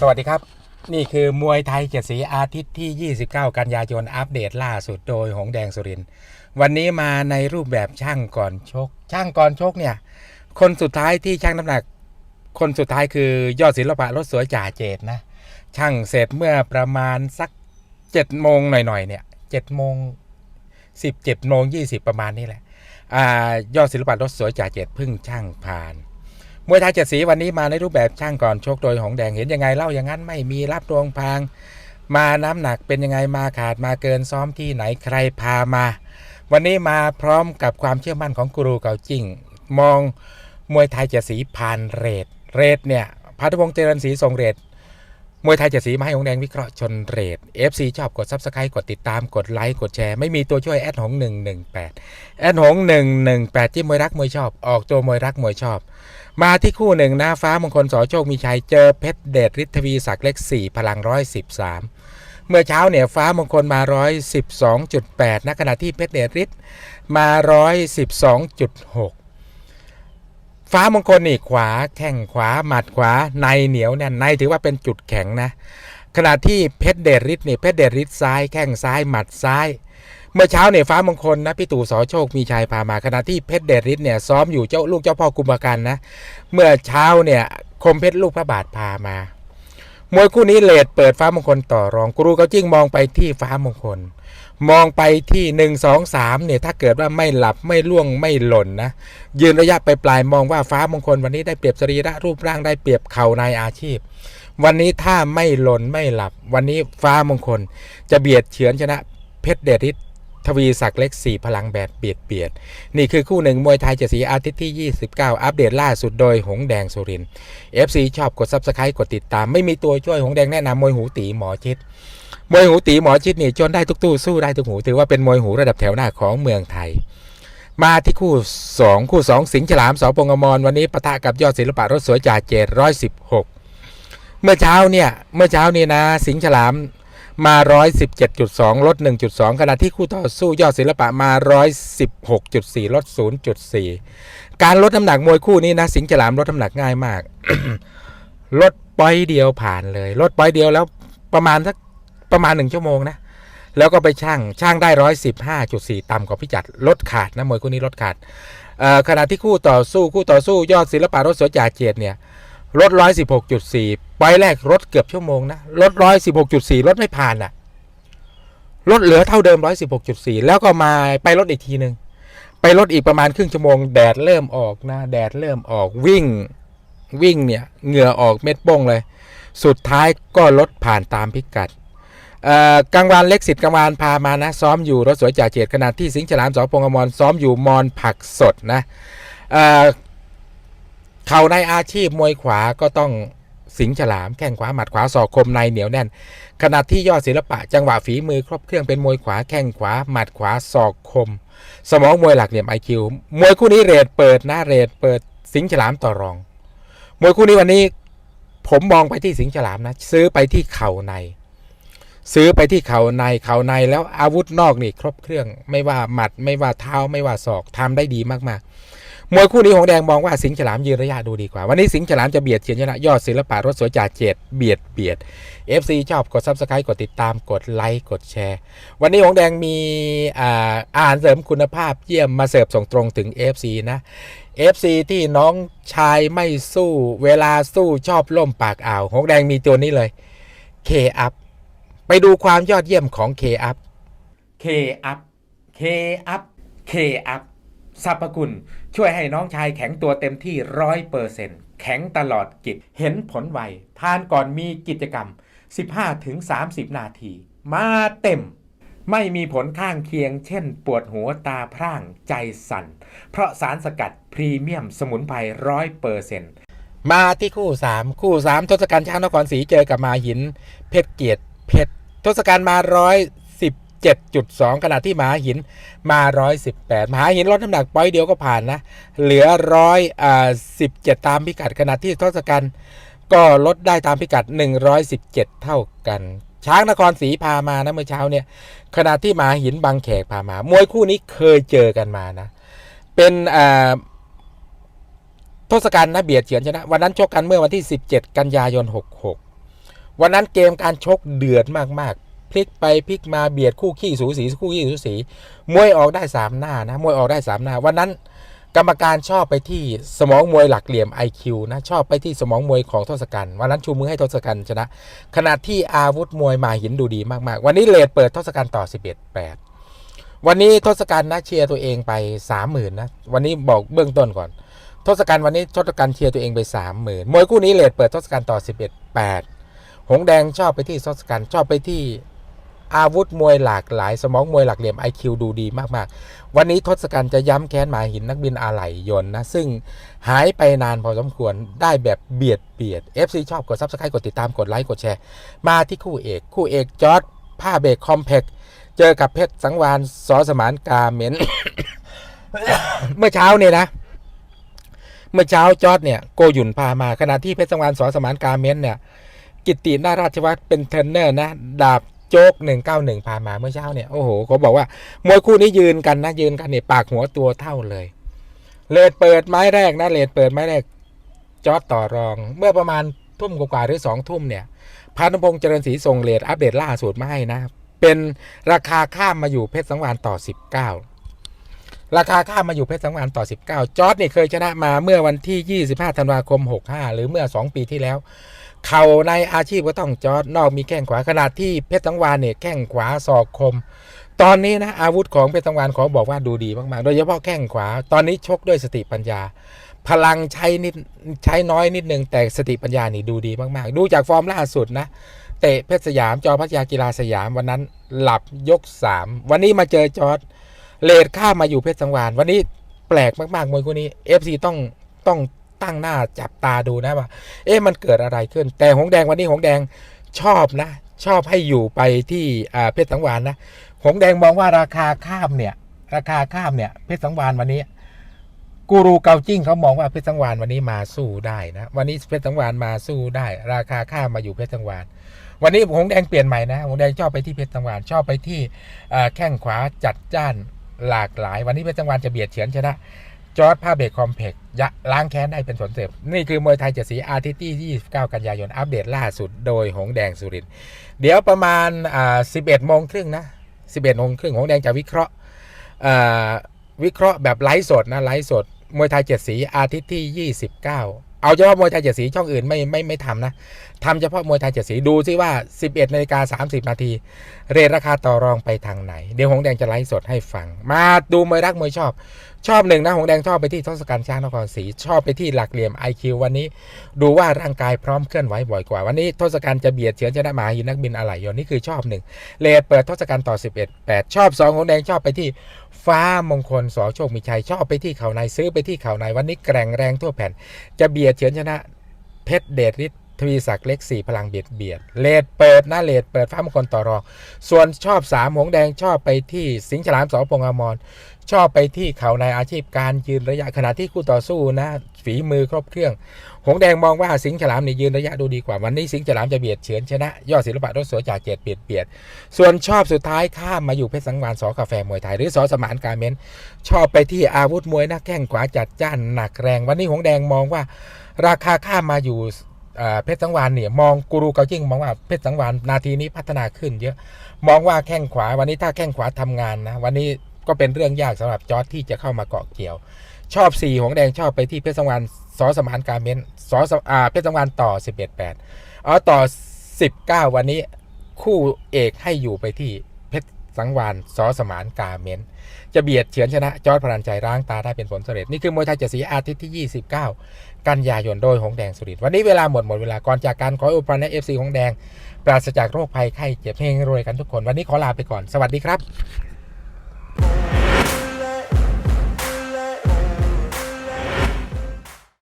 สวัสดีครับ นี่คือมวยไทยเจ็ดสีอาทิตย์ที่ 29 กันยายนอัปเดตล่าสุดโดยหงแดงสุรินวันนี้มาในรูปแบบช่างก่อนชก ช่างก่อนชกเนี่ย คนสุดท้ายที่ช่างน้ำหนัก คนสุดท้ายคือยอดศิลปะรถสวยจ่าเจตนะ ช่างเสร็จเมื่อประมาณสักเจ็ดโมงหน่อยๆเนี่ยเจ็ดโมงสิบเจ็ดโมงยี่สิบประมาณนี้แหละอ่ายอดศิลปะรถสวยจ่าเจตพึ่งช่างผ่าน มวยไทยเจ็ดสีวันนี้มาในรูปแบบช่างก่อนโชคโดยหงแดงเห็นยังไงเล่าอย่างนั้นไม่มีรับรวงพาง มาน้ำหนักเป็นยังไงมาขาดมาเกินซ้อมที่ไหนใครพามา วันนี้มาพร้อมกับความเชื่อมั่นของกูรูเก่าจริง มองมวยไทยเจ็ดสีผ่านเรทเรทเนี่ยพัทพงษ์เจริญศรีทรงเรท วยไทยเจ็ดสีมาให้หงแดงวิเคราะห์ชนเรท FC ชอบกดซับสไครต์กดติดตามกดไลค์กดแชร์ ไม่มีตัวช่วยแอดหงหนึ่งหนึ่งแปดแอดหงหนึ่งหนึ่งแปดที่มวยรักมวยชอบ ออกตัวมวยรักมวยชอบ มาที่คู่หนึ่งหน้าฟ้ามงคลสอโชคมีชัยเจอเพชรเดชฤทธวีศักดิ์เล็กสี่พลังร้อยสิบสามเมื่อเช้าเนี่ยฟ้ามงคลมา 112.8ณขณะที่เพชรเดชฤทธิ์มา 112.6 ฟ้ามงคลนี่ขวาแข้งขวาหมัดขวาในเหนียวเนี่ยในถือว่าเป็นจุดแข็งนะ ขณะที่เพชรเดชฤทธิ์นี่เพชรเดชฤทธิ์ซ้ายแข้งซ้ายหมัดซ้าย เมื่อเช้าเนี่ยฟ้ามงคลนะพี่ตู่สอโชคมีชัยพามาขณะที่เพชรเดชฤทธิ์เนี่ยซ้อมอยู่เจ้าลูกเจ้าพ่อกุมภกันนะ เมื่อเช้าเนี่ยคมเพชรลูกพระบาทพามามวยคู่นี้เลดเปิดฟ้ามงคลต่อรอง กรูเขาจิ้งมองไปที่ฟ้ามงคล มองไปที่หนึ่งสองสามเนี่ยถ้าเกิดว่าไม่หลับไม่ล่วงไม่หล่นนะ ยืนระยะไปปลายมองว่าฟ้ามงคลวันนี้ได้เปรียบสรีระรูปร่างได้เปรียบเข่าในอาชีพ วันนี้ถ้าไม่หล่นไม่หลับ วันนี้ฟ้ามงคลจะเบียดเฉือนชนะเพชรเดริด ทวีศักดิ์เล็ก 4 พลังแบบเบียดเบียด นี่คือคู่หนึ่งมวยไทยเจ็ดสีอาทิตย์ที่ 29 อัปเดตล่าสุดโดยหงแดงสุริน FC ชอบกด Subscribe กดติดตามไม่มีตัวช่วยหงแดงแนะนำมวยหูตีหมอชิดมวยหูตีหมอชิดนี่จนได้ทุกตู้สู้ได้ทุกหูถือว่าเป็นมวยหูระดับแถวหน้าของเมืองไทยมาที่คู่ 2 คู่ 2 สิงห์ฉลามสปงอมรวันนี้ปะทะกับยอดศิลปะรถสวยจ่าเจ็ดร้อยสิบหกเมื่อเช้าเนี่ย เมื่อเช้านี้นะ สิงห์ฉลาม มา 117.2 ลด 1.2 ขณะที่คู่ต่อสู้ยอดศิลปะมา 116.4 ลด 0.4 การลดน้ำหนักมวยคู่นี้นะ สิงห์ฉลามลดน้ำหนักง่ายมาก ลดปอยเดียวผ่านเลย ลดปอยเดียวแล้วประมาณสักประมาณ 1 ชั่วโมงนะ แล้วก็ไปช่างช่างได้ 115.4 ต่ำกว่าพิจัดลดขาดนะมวยคู่นี้ลดขาดขณะที่คู่ต่อสู้คู่ต่อสู้ยอดศิลปะรถสวนจ่าเจดเนี่ย ลด116.4ไปแรกลดเกือบชั่วโมงนะลด116.4ลดไม่ผ่านอะลดเหลือเท่าเดิม116.4แล้วก็มาไปลดอีกทีหนึ่งไปลดอีกประมาณครึ่งชั่วโมงแดดเริ่มออกนะแดดเริ่มออกวิ่งวิ่งเนี่ยเหงื่อออกเม็ดโป้งเลย สุดท้ายก็ลดผ่านตามพิกัดกลางวันเล็กสิทธิ์กลางวันพามานะ ซ้อมอยู่รถสวยจ่าเจตขณะที่สิงห์ฉลามสอพงอมรซ้อมอยู่มอนผักสดนะ เข่าในอาชีพมวยขวาก็ต้องสิงฉลามแข้งขวาหมัดขวาศอกคมในเหนียวแน่น ขณะที่ยอดศิลปะจังหวะฝีมือครบเครื่องเป็นมวยขวาแข้งขวาหมัดขวาศอกคม สมองมวยหลักเหลี่ยมไอคิวมวยคู่นี้เรทเปิดหนะเรทเปิดสิงฉลามต่อรอง มวยคู่นี้วันนี้ผมมองไปที่สิงฉลามนะ ซื้อไปที่เข่าใน ซื้อไปที่เข่าในเข่าในแล้วอาวุธนอกนี่ครบเครื่อง ไม่ว่าหมัดไม่ว่าเท้าไม่ว่าศอกทำได้ดีมากๆ มวยคู่นี้ของแดงมองว่าสิงห์ฉลามยืนระยะดูดีกว่า วันนี้สิงห์ฉลามจะเบียดเฉียนชนะยอดศิลปะรถสวยจ่าเจ็ดเบียดเบียด FC ชอบกด Subscribe กดติดตามกดไลค์กดแชร์ วันนี้ของแดงมีอ่าอาหารเสริมคุณภาพเยี่ยมมาเสิร์ฟส่งตรงถึง FC นะ FC ที่น้องชายไม่สู้เวลาสู้ชอบล่มปากอ่าวของแดงมีตัวนี้เลย K up ไปดูความยอดเยี่ยมของ K up K up K up K up สรรพคุณ ช่วยให้น้องชายแข็งตัวเต็มที่ร้อยเปอร์เซ็นต์แข็งตลอดกิจ เห็นผลไว ทานก่อนมีกิจกรรม 15-30 นาที มาเต็ม ไม่มีผลข้างเคียง เช่น ปวดหัวตาพร่างใจสั่น เพราะสารสกัดพรีเมียมสมุนไพรร้อยเปอร์เซ็นต์มาที่คู่ 3 คู่ 3 ทศกัณฐ์ช้างนครศรีเจอกับมาหิน เพชรเกียรติเพชรทศกัณฐ์มาร้อย สิบเจ็ดจุดสองขณะที่มหาหินมาร้อยสิบแปดมหาหินลดน้ำหนักปอยเดียวก็ผ่านนะ เหลือร้อยอ่าสิบเจ็ดตามพิกัดขณะที่ทศกัณฐ์ก็ลดได้ตามพิกัด 117 เท่ากัน ช้างนครศรีพามานะเมื่อเช้าเนี่ยขณะที่มหาหินบางแขกพามามวยคู่นี้เคยเจอกันมานะ เป็นอ่าทศกัณฐ์นะเบียดเฉือนชนะ วันนั้นชกกันเมื่อวันที่ 17 กันยายน 66 วันนั้นเกมการชกเดือดมาก ๆ พลิกไปพลิกมาเบียดคู่ขี้สูสีคู่ขี้สูสีมวยออกได้สามหน้านะมวยออกได้สามหน้าวันนั้นกรรมการชอบไปที่สมองมวยหลักเหลี่ยม IQ นะชอบไปที่สมองมวยของทศกัณฐ์วันนั้นชูมือให้ทศกัณฐ์ชนะ ขณะที่อาวุธมวยมาหินดูดีมากๆ วันนี้เลดเปิดทศกัณฐ์ต่อ 11 8 วันนี้ทศกัณฐ์นะเชียร์ตัวเองไป 30,000นะวันนี้บอกเบื้องต้นก่อนทศกัณฐ์วันนี้ทศกัณฐ์เชียร์ตัวเองไป 30,000มวยคู่นี้เลดเปิดทศกัณฐ์ต่อ 11 8 หงแดงชอบไปที่ทศกัณฐ์ชอบไปที่ อาวุธมวยหลากหลาย สมองมวยหลักเหลี่ยม IQ ดูดีมาก ๆ วันนี้ทศกัณฐ์จะย้ำแค้นหมาหินนักบินอาไหลยนต์นะ ซึ่งหายไปนานพอสมควรได้แบบเบียดเบียด FC ชอบกด Subscribe กดติดตามกดไลค์กดแชร์ มาที่คู่เอก คู่เอกจอร์ดผ้าเบรกคอมเพกเจอกับเพชรสังวานสอสมานกาเมนเมื่อเช้าเนี่ยนะ เมื่อเช้าจอร์ดเนี่ยโกยุนพามาขณะที่เพชรสังวานสอสมานกาเมนเนี่ยกิตตินาราชวัฒน์เป็นเทรนเนอร์นะดาบ โจ๊ก191พามาเมื่อเช้าเนี่ยโอ้โหเขาบอกว่ามวยคู่นี้ยืนกันนะยืนกันเนี่ยปากหัวตัวเท่าเลยเลดเปิดไม้แรกนะเลดเปิดไม้แรกจอดต่อรอง เมื่อประมาณทุ่มกว่าหรือสองทุ่มเนี่ยพานุพงษ์เจริญศรีส่งเลดอัปเดตล่าสุดมาให้นะเป็นราคาข้ามมาอยู่เพชรสังวานต่อ 19 ราคาข้ามมาอยู่เพชรสังวานต่อ 19 จอร์ดนี่เคยชนะมาเมื่อวันที่ 25 ธันวาคม 65 หรือเมื่อ 2 ปีที่แล้ว เข่าในอาชีพก็ต้องจอร์ดนอกมีแข้งขวาขนาดที่เพชรสังวานเนี่ยแข้งขวาศอกคม ตอนนี้นะอาวุธของเพชรสังวานขอบอกว่าดูดีมากๆ โดยเฉพาะแข้งขวา ตอนนี้ชกด้วยสติปัญญา พลังใช้นิดใช้น้อยนิดนึงแต่สติปัญญานี่ดูดีมากๆ ดูจากฟอร์มล่าสุดนะเตะเพชรสยามจอพัทยากีฬาสยามวันนั้นหลับยก 3 วันนี้มาเจอจอร์ด เลดข้ามาอยู่เพชรสังวานวันนี้แปลกมากๆมวยคู่นี้ FC ต้องต้องตั้งหน้าจับตาดูนะว่า เอ๊ะมันเกิดอะไรขึ้น แต่หงแดงวันนี้หงแดงชอบนะ ชอบให้อยู่ไปที่เพชรสังวานนะหงแดงมองว่าราคาข้ามเนี่ย ราคาข้ามเนี่ยเพชรสังวานวันนี้กูรูเกาจิ้งเขามองว่าเพชรสังวานวันนี้มาสู้ได้นะ วันนี้เพชรสังวานมาสู้ได้ ราคาข้ามมาอยู่เพชรสังวานวันนี้หงแดงเปลี่ยนใหม่นะหงแดงชอบไปที่เพชรสังวานชอบไปที่เอ่อแข้งขวาจัดจ้าน หลากหลาย วันนี้เพชรสังหวานจะเบียดเฉือนชนะจอร์ดผ้าเบรกคอมเพกยะล้างแค้นได้เป็นผลเสพนี่คือมวยไทยเจ็ดสีอาทิตย์ที่29 กันยายน อัปเดตล่าสุดโดยหงแดงสุรินเดี๋ยวประมาณอ่า11โมงครึ่งนะ 11โมงครึ่งหงแดงจะวิเคราะห์อ่าวิเคราะห์แบบไลฟ์สดนะไลฟ์สดมวยไทยเจ็ดสีอาทิตย์ที่ 29 เอาเฉพาะมวยไทยเจ็ดสีช่องอื่นไม่ไม่ไม่ทำนะทำเฉพาะมวยไทยเจ็ดสีดูซิว่า 11นาฬิกา30 นาทีเรทราคาต่อรองไปทางไหน เดี๋ยวหงแดงจะไลฟ์สดให้ฟัง มาดูมวยรักมวยชอบชอบหนึ่งนะหงแดงชอบไปที่ทศกัณฐ์ช้างนครศรีชอบไปที่หลักเหลี่ยม IQ วันนี้ ดูว่าร่างกายพร้อมเคลื่อนไหวบ่อยกว่า วันนี้ทศกัณฐ์จะเบียดเฉือนชนะมหาหินนักบินอะไหล่ยนนี่คือชอบหนึ่งเลดเปิดทศกัณฐ์ต่อ 11 8 ชอบ2หงแดงชอบไปที่ฟ้ามงคลสอโชคมีชัยชอบไปที่เขาในซื้อไปที่เขาในวันนี้แกร่งแรงทั่วแผ่น จะเบียดเฉือนชนะเพชรเดชฤทธิ์ทวีศักดิ์เล็กสี่พลังเบียดเบียดเลดเปิดหน้าเลดเปิดฟ้ามงคลต่อรอง ส่วนชอบสามหงแดงชอบไปที่สิงห์ฉลามสอพงอมร ชอบไปที่เขาในอาชีพการยืนระยะขณะที่คู่ต่อสู้นะฝีมือครบเครื่อง หงแดงมองว่าสิงห์ฉลามนี่ยืนระยะดูดีกว่าวันนี้สิงห์ฉลามจะเบียดเฉือนชนะ ยอดศิลปะรถสวยจากเจ็ดเบียดเบียด ส่วนชอบสุดท้ายข้ามมาอยู่เพชรสังวานสอกาแฟมวยไทยหรือสอสมานการเมนชอบไปที่อาวุธมวยหน้าแข้งขวาจัดจ้านหนักแรง วันนี้หงแดงมองว่า ราคาข้ามมาอยู่เพชรสังวานเนี่ยมองกูรูเกาจิ้งมองว่าเพชรสังวานนาทีนี้พัฒนาขึ้นเยอะมองว่าแข้งขวาวันนี้ถ้าแข้งขวาทำงานนะวันนี้ ก็เป็นเรื่องยากสำหรับจอร์ดที่จะเข้ามาเกาะเกี่ยว ชอบสีหงแดงชอบไปที่เพชรสังวานสอสมานการเมนสอสอ่าเพชรสังวานต่อ 11 8อ๋อต่อ 19 วันนี้คู่เอกให้อยู่ไปที่เพชรสังวานสอสมานกาเมนจะเบียดเฉือนชนะจอร์ดพลันใจร้างตาได้เป็นผลสำเร็จ นี่คือมวยไทยเจ็ดสีอาทิตย์ที่ 29 กันยายนโดยหงแดงสุรินทร์วันนี้เวลาหมดหมดเวลาก่อนจากการขออวยพรในเอฟซีหงแดง ปราศจากโรคภัยไข้เจ็บเฮงรวยกันทุกคน วันนี้ขอลาไปก่อนสวัสดีครับ